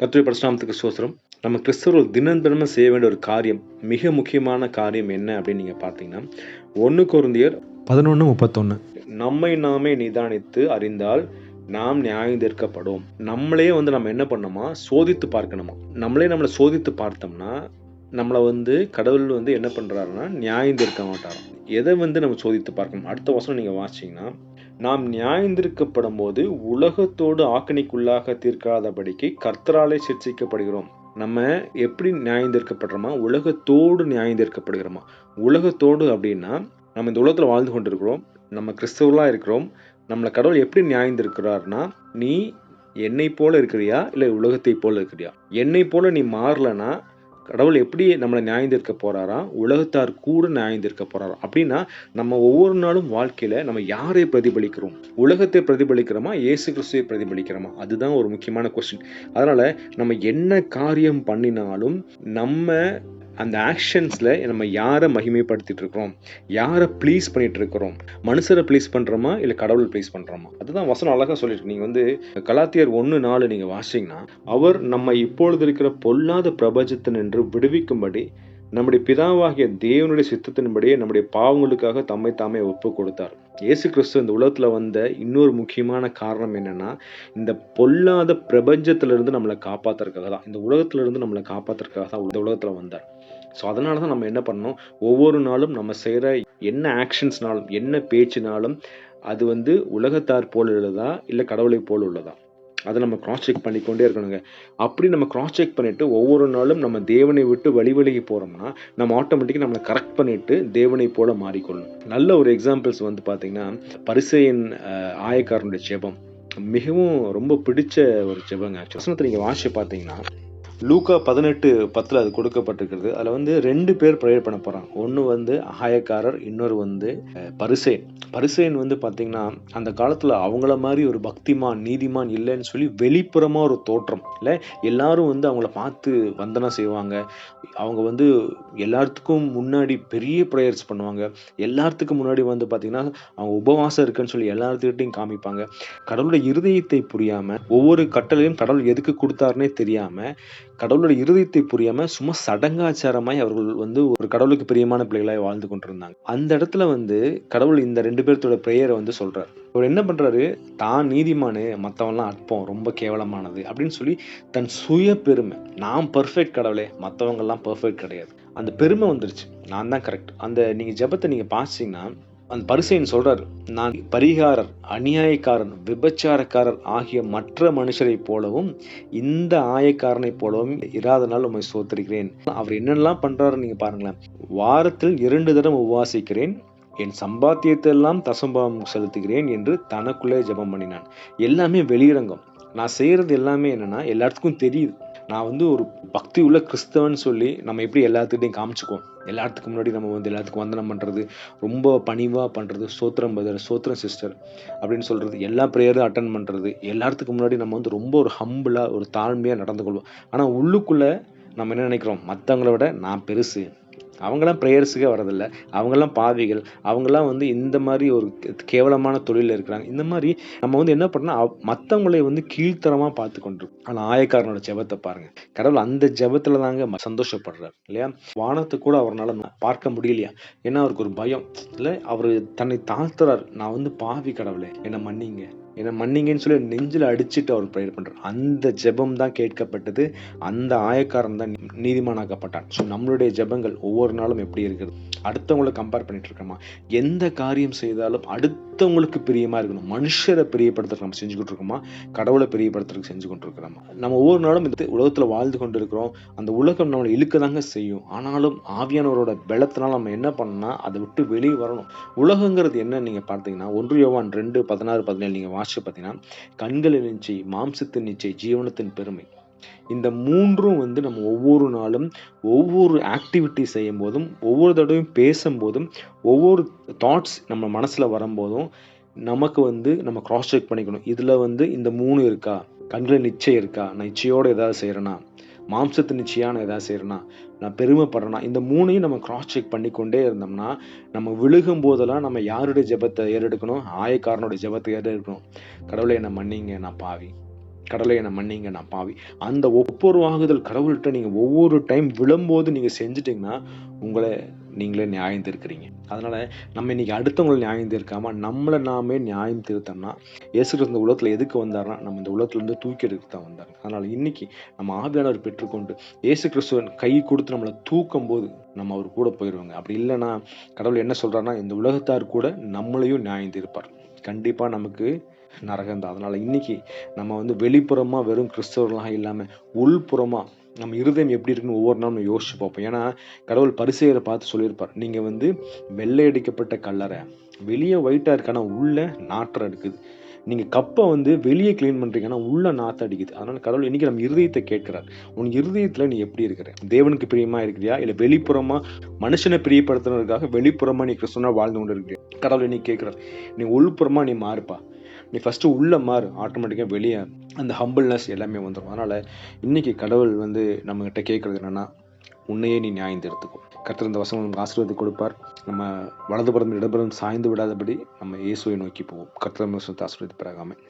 கர்த்தருடைய பரிசுநாமத்துக்கு சோசரம் நம்ம கிறிஸ்தவர்கள் தினம் தினமும் செய்ய வேண்டிய ஒரு காரியம் மிக முக்கியமான காரியம் என்ன அப்படின்னு நீங்கள் பார்த்தீங்கன்னா ஒன்று குருந்தியர் பதினொன்று முப்பத்தொன்று நம்மை நாமே நிதானித்து அறிந்தால் நாம் நியாயம் தீர்க்கப்படும். நம்மளே வந்து நம்ம என்ன பண்ணோமா சோதித்து பார்க்கணுமா? நம்மளே நம்மளை சோதித்து பார்த்தோம்னா நம்மளை வந்து கடவுள் வந்து என்ன பண்ணுறாருன்னா நியாயம் தீர்க்க மாட்டாராம். எதை வந்து நம்ம சோதித்து பார்க்கணும்? அடுத்த வருஷம் நீங்கள் வாசிச்சிங்கன்னா நாம் நியாயந்திருக்கப்படும் போது உலகத்தோடு ஆக்கணிக்குள்ளாக தீர்க்காதபடிக்கு கர்த்தராலே சிர்சிக்கப்படுகிறோம் நம்ம எப்படி நியாயந்திருக்கப்படுறோமா? உலகத்தோடு நியாயந்திருக்கப்படுகிறோமா? உலகத்தோடு அப்படின்னா நம்ம இந்த உலகத்தில் வாழ்ந்து கொண்டிருக்கிறோம் நம்ம கிறிஸ்தவர்களாக இருக்கிறோம் நம்மளை கடவுள் எப்படி நியாயந்திருக்கிறார்னா நீ என்னை போல இருக்கிறியா? இல்லை உலகத்தை போல இருக்கிறியா? என்னை போல நீ மாறலனா கடவுள் எப்படி நம்மளை நியாயந்திருக்க போகிறாரா உலகத்தார் கூட நியாயந்திருக்க போகிறாரா அப்படின்னா நம்ம ஒவ்வொரு நாளும் வாழ்க்கையில் நம்ம யாரை பிரதிபலிக்கிறோம்? உலகத்தை பிரதிபலிக்கிறோமா? இயேசு கிறிஸ்துவை பிரதிபலிக்கிறோமா? அதுதான் ஒரு முக்கியமான கொஸ்டின் அதனால் நம்ம என்ன காரியம் பண்ணினாலும் நம்ம அந்த ஆக்ஷன்ஸில் நம்ம யாரை மகிமைப்படுத்திட்டு இருக்கிறோம் யாரை ப்ளீஸ் பண்ணிட்டு இருக்கிறோம் மனுஷரை ப்ளீஸ் பண்ணுறோமா இல்லை கடவுளை ப்ளீஸ் பண்ணுறோமா அதுதான் வசனம் அழகாக சொல்லியிருக்கு. நீங்கள் வந்து கலாத்தியர் ஒன்று நாலு நீங்கள் வாசிங்கன்னா அவர் நம்ம இப்பொழுது இருக்கிற பொல்லாத பிரபஞ்சத்தின் என்று விடுவிக்கும்படி நம்முடைய பிதாவாகிய தேவனுடைய சித்தத்தின்படியே நம்முடைய பாவங்களுக்காக தம்மை தாமே ஒப்பு கொடுத்தார் இயேசு கிறிஸ்து இந்த உலகத்தில் வந்த இன்னொரு முக்கியமான காரணம் என்னென்னா இந்த பொல்லாத பிரபஞ்சத்திலிருந்து நம்மளை காப்பாற்றுறதுக்காக தான். இந்த உலகத்திலிருந்து நம்மளை காப்பாற்றுறதுக்காக தான் இந்த உலகத்தில் வந்தார். ஸோ அதனால தான் நம்ம என்ன பண்ணணும்? ஒவ்வொரு நாளும் நம்ம செய்கிற என்ன ஆக்ஷன்ஸ்னாலும் என்ன பேச்சுனாலும் அது வந்து உலகத்தார் போல் உள்ளதா இல்லை கடவுளை போல் உள்ளதா? அதை நம்ம கிராஸ் செக் பண்ணிக்கொண்டே இருக்கணுங்க. அப்படி நம்ம கிராஸ் செக் பண்ணிவிட்டு ஒவ்வொரு நாளும் நம்ம தேவனை விட்டு வழி விலகி போகிறோம்னா நம்ம ஆட்டோமேட்டிக்காக நம்மளை கரெக்ட் பண்ணிட்டு தேவனை போல மாறிக்கொள்ளணும். நல்ல ஒரு எக்ஸாம்பிள்ஸ் வந்து பார்த்திங்கன்னா பரிசையின் ஆயக்காரனுடைய ஜெபம் மிகவும் ரொம்ப பிடிச்ச ஒரு ஜெபங்க ஆக்சுவல் நீங்கள் வாசி பார்த்தீங்கன்னா லூக்கா பதினெட்டு பத்தில் அது கொடுக்கப்பட்டிருக்கிறது. அதில் வந்து ரெண்டு பேர் ப்ரேயர் பண்ண போகிறாங்க ஒன்று வந்து அகாயக்காரர் இன்னொரு வந்து பரிசேன் பரிசேன் வந்து பார்த்திங்கன்னா அந்த காலத்தில் அவங்கள மாதிரி ஒரு பக்திமான் நீதிமான் இல்லைன்னு சொல்லி வெளிப்புறமாக ஒரு தோற்றம். இல்லை எல்லாரும் வந்து அவங்கள பார்த்து வந்தனம் செய்வாங்க. அவங்க வந்து எல்லாத்துக்கும் முன்னாடி பெரிய ப்ரேயர்ஸ் பண்ணுவாங்க. எல்லாத்துக்கும் முன்னாடி வந்து பார்த்திங்கன்னா அவங்க உபவாசம் இருக்குன்னு சொல்லி எல்லாத்துக்கிட்டையும் காமிப்பாங்க. கடவுளோட இருதயத்தை புரியாமல் ஒவ்வொரு கட்டளையும் கடவுள் எதுக்கு கொடுத்தாருனே தெரியாமல் கடவுளோட இருதயத்தை புரியாம சும்மா சடங்காச்சாரமாய் அவர்கள் வந்து ஒரு கடவுளுக்கு பிரியமான பிள்ளைகளாய் வாழ்ந்து கொண்டிருந்தாங்க. அந்த இடத்துல வந்து கடவுள் இந்த ரெண்டு பேர்த்தோட பிரேயரை வந்து சொல்றாரு. அவர் என்ன பண்றாரு? தான் நீதிமானு மற்றவன்லாம் அற்பம் ரொம்ப கேவலமானது அப்படின்னு சொல்லி தன் சுய பெருமை நான் பர்ஃபெக்ட் கடவுளே மற்றவங்கெல்லாம் பர்ஃபெக்ட் கிடையாது. அந்த பெருமை வந்துருச்சு. நான் தான் கரெக்ட் அந்த நீங்க ஜபத்தை நீங்க பாசிங்கன்னா அந்த பரிசையன் சொல்றார் நான் பரிகாரர் அநியாயக்காரன் விபச்சாரக்காரர் ஆகிய மற்ற மனுஷரைப் போலவும் இந்த ஆயக்காரனைப் போலவும் இராத நாள் உண்மை சோத்திருக்கிறேன். அவர் என்னெல்லாம் பண்றாரு நீங்க பாருங்களேன். வாரத்தில் இரண்டு தரம் உபவாசிக்கிறேன். என் சம்பாத்தியத்தை எல்லாம் தசம்பாவம் செலுத்துகிறேன் என்று தனக்குள்ளே ஜெபம் பண்ணினான். எல்லாமே வெளியிடங்கம் நான் செய்கிறது எல்லாமே என்னன்னா எல்லாத்துக்கும் தெரியுது. நான் வந்து ஒரு பக்தி உள்ள கிறிஸ்தவன் சொல்லி நம்ம எப்படி எல்லாத்துக்கிட்டையும் காமிச்சுக்குவோம். எல்லாத்துக்கு முன்னாடி நம்ம வந்து எல்லாத்துக்கும் வந்தனம் பண்ணுறது ரொம்ப பணிவாக பண்ணுறது சோத்திரம் பதர் சோத்திரம் சிஸ்டர் அப்படின்னு சொல்கிறது எல்லா ப்ரேயரும் அட்டன் பண்ணுறது எல்லாத்துக்கும் முன்னாடி நம்ம வந்து ரொம்ப ஒரு ஹம்பிளாக ஒரு தாழ்மையாக நடந்து கொள்வோம். ஆனால் உள்ளுக்குள்ளே நம்ம என்ன நினைக்கிறோம்? மற்றவங்கள விட நான் பெருசு. அவங்களாம் ப்ரேயர்ஸுக்கே வரதில்லை அவங்கெல்லாம் பாவிகள். அவங்கெல்லாம் வந்து இந்த மாதிரி ஒரு கேவலமான தொழிலில் இருக்கிறாங்க. இந்த மாதிரி நம்ம வந்து என்ன பண்ணால் மற்றவங்களை வந்து கீழ்த்தரமாக பார்த்து கொண்டிருக்கோம் ஆனால் ஆயக்காரனோட ஜெபத்தை பாருங்க. கடவுள் அந்த ஜெபத்தில் தாங்க சந்தோஷப்படுறாரு இல்லையா? வானத்தை கூட அவரால் பார்க்க முடியலையா? ஏன்னா அவருக்கு ஒரு பயம். இல்லை அவர் தன்னை தாழ்த்துறாரு. நான் வந்து பாவி கடவுளே என்னை மன்னிங்க. என்னை மன்னிங்கன்னு சொல்லி நெஞ்சில் அடிச்சுட்டு அவர் ப்ரேயர் பண்ணுறார் அந்த ஜெபம் தான் கேட்கப்பட்டது. அந்த ஆயக்காரன் தான் நீதிமானாக்கப்பட்டான். ஸோ நம்மளுடைய ஜெபங்கள் ஒவ்வொரு நாளும் எப்படி இருக்குது? அடுத்தவங்களை கம்பேர் பண்ணிட்டு இருக்கோமா? எந்த காரியம் செய்தாலும் அடுத்தவங்களுக்கு பிரியமாக இருக்கணும். மனுஷரை பிரியப்படுத்துறதுக்கு நம்ம செஞ்சுக்கிட்டு இருக்கோமா? கடவுளை பிரியப்படுத்துறதுக்கு செஞ்சு கொண்டு இருக்கிறோமா? நம்ம ஒவ்வொரு நாளும் இந்த உலகத்தில் வாழ்ந்து கொண்டு இருக்கிறோம் அந்த உலகம் நம்மளை இழுக்க தாங்க செய்யும். ஆனாலும் ஆவியானவரோட பலத்தினால் நம்ம என்ன பண்ணோம்னா அதை விட்டு வெளியே வரணும். உலகங்கிறது என்ன நீங்கள் பார்த்தீங்கன்னா ஒன்று யோவான் ரெண்டு பதினாறு பதினேழு நீங்கள் வாசிச்சு பார்த்தீங்கன்னா கண்களின் நிச்சை மாம்சத்தின் நிச்சை ஜீவனத்தின் பெருமை. இந்த மூன்றும் வந்து நம்ம ஒவ்வொரு நாளும் ஒவ்வொரு ஆக்டிவிட்டி செய்யும் போதும் ஒவ்வொரு தடவையும் பேசும்போதும் ஒவ்வொரு தாட்ஸ் நம்ம மனசில் வரும்போதும் நமக்கு வந்து நம்ம கிராஸ் செக் பண்ணிக்கணும். இதில் வந்து இந்த மூணு இருக்கா? கண்களில் நிச்சயம் இருக்கா? நான் நிச்சயோடு ஏதாவது செய்கிறேன்னா மாம்சத்து நிச்சயம் எதாவது ஏதாவது செய்கிறேன்னா நான் பெருமைப்படுறேன்னா இந்த மூணையும் நம்ம கிராஸ் செக் பண்ணிக்கொண்டே இருந்தோம்னா நம்ம விழுகும் போதெல்லாம் நம்ம யாருடைய ஜெபத்தை ஏறெடுக்கணும்? ஆயக்காரனுடைய ஜெபத்தை ஏறெடுக்கணும். கடவுளை என்னை மன்னிங்க நான் பாவி. கடவுளை என்னை மன்னிங்க நான் பாவி. அந்த ஒவ்வொரு வாகுதல் கடவுள்கிட்ட நீங்கள் ஒவ்வொரு டைம் விழும்போது நீங்கள் செஞ்சிட்டிங்கன்னா உங்களை நீங்களே நியாயம் தீர்க்கிறீங்க. அதனால் நம்ம இன்னைக்கு அடுத்தவங்களை நியாயம் தீர்க்காமல் நம்மளை நாமே நியாயம் தீர்த்தோம்னா இயேசு இந்த உலகத்தில் எதுக்கு வந்தார்னா நம்ம இந்த உலகத்துலேருந்து தூக்கி எடுக்க தான் வந்தார். அதனால் இன்றைக்கி நம்ம ஆவியானவர் பெற்றுக்கொண்டு இயேசு கிறிஸ்துவன் கை கொடுத்து நம்மளை தூக்கும் போது நம்ம அவர் கூட போயிடுவாங்க அப்படி இல்லைன்னா கடவுள் என்ன சொல்கிறாருன்னா இந்த உலகத்தார் கூட நம்மளையும் நியாயம் தீர்ப்பார். கண்டிப்பாக நமக்கு நரகம் தான். அதனால் இன்னைக்கு நம்ம வந்து வெளிப்புறமாக வெறும் கிறிஸ்தவர்களாக இல்லாமல் உள்புறமாக நம்ம இருதயம் எப்படி இருக்குன்னு ஒவ்வொரு நாளும் நம்ம யோசிச்சு பார்ப்போம். ஏன்னா கடவுள் பரிசெயரை பார்த்து சொல்லியிருப்பார். நீங்கள் வந்து வெள்ளை அடிக்கப்பட்ட கல்லறை வெளியே ஒயிட்டாக இருக்கானா உள்ளே நாற்றம் இருக்குது நீங்கள் கப்பை வந்து வெளியே க்ளீன் பண்ணுறீங்கன்னா உள்ளே உள்ள நாற்றம் அடிக்குது. அதனால் கடவுள் இன்றைக்கி நம்ம இருதயத்தை கேட்குறார். உன் இருதயத்தில் நீ எப்படி இருக்கிற? தேவனுக்கு பிரியமாக இருக்கிறியா? இல்லை வெளிப்புறமாக மனுஷனை பிரியப்படுத்துறதுக்காக வெளிப்புறமாக நீ கிறிஸ்துவனா வாழ்ந்து கொண்டு இருக்கிறியா கடவுள் இன்னைக்கு கேட்குறார் நீ உள்புறமாக நீ மாறுப்பா. நீ ஃபஸ்ட்டு உள்ளே மாறு ஆட்டோமேட்டிக்காக வெளியே அந்த ஹம்பிள்னஸ் எல்லாமே வந்துடும் அதனால் இன்றைக்கி கடவுள் வந்து நம்மகிட்ட கேட்குறது என்னென்னா உன்னையே நீ நியாயம் எடுத்துக்கும் கர்த்தர் இந்த வசனம் நமக்கு ஆசீர்வாதம் கொடுப்பார். நம்ம வலதுபுறம் இடப்புறம் சாய்ந்து விடாதபடி நம்ம இயேசுவை நோக்கி போவோம். கர்த்தர் ஆசீர்வாதத்தை பிறகாமல்